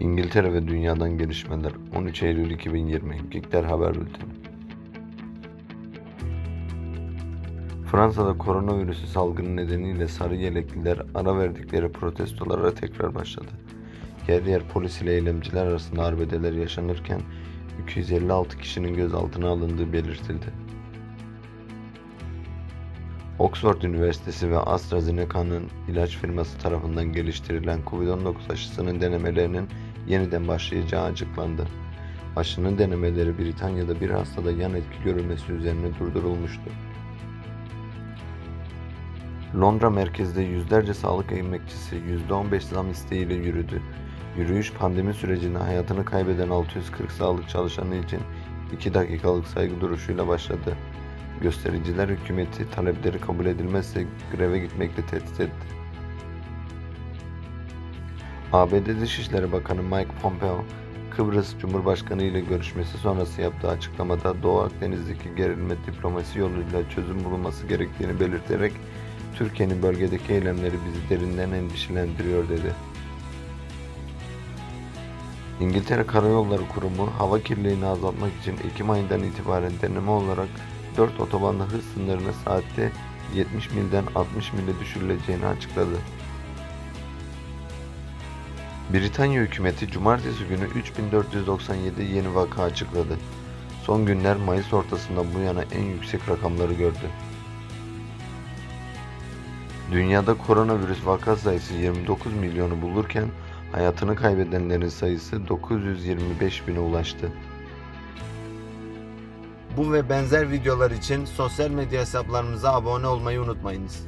İngiltere ve dünyadan gelişmeler 13 Eylül 2020 Gikler Haber Bülteni Fransa'da koronavirüsü salgını nedeniyle sarı yelekliler ara verdikleri protestolara tekrar başladı. Yer yer polis ile eylemciler arasında arbedeler yaşanırken 256 kişinin gözaltına alındığı belirtildi. Oxford Üniversitesi ve AstraZeneca'nın ilaç firması tarafından geliştirilen COVID-19 aşısının denemelerinin yeniden başlayacağı açıklandı. Aşının denemeleri Britanya'da bir hastada yan etki görülmesi üzerine durdurulmuştu. Londra merkezde yüzlerce sağlık emekçisi %15 zam isteğiyle yürüdü. Yürüyüş pandemi sürecinde hayatını kaybeden 640 sağlık çalışanı için 2 dakikalık saygı duruşuyla başladı. Göstericiler hükümeti talepleri kabul edilmezse greve gitmekle tehdit etti. ABD Dışişleri Bakanı Mike Pompeo, Kıbrıs Cumhurbaşkanı ile görüşmesi sonrası yaptığı açıklamada Doğu Akdeniz'deki gerilme diplomasi yoluyla çözüm bulunması gerektiğini belirterek Türkiye'nin bölgedeki eylemleri bizi derinden endişelendiriyor dedi. İngiltere Karayolları Kurumu hava kirliliğini azaltmak için Ekim ayından itibaren deneme olarak 4 otobanda hız sınırını saatte 70 milden 60 mile düşürüleceğini açıkladı. Britanya hükümeti cumartesi günü 3497 yeni vaka açıkladı. Son günler Mayıs ortasından bu yana en yüksek rakamları gördü. Dünyada koronavirüs vaka sayısı 29 milyonu bulurken hayatını kaybedenlerin sayısı 925 bine ulaştı. Bu ve benzer videolar için sosyal medya hesaplarımıza abone olmayı unutmayınız.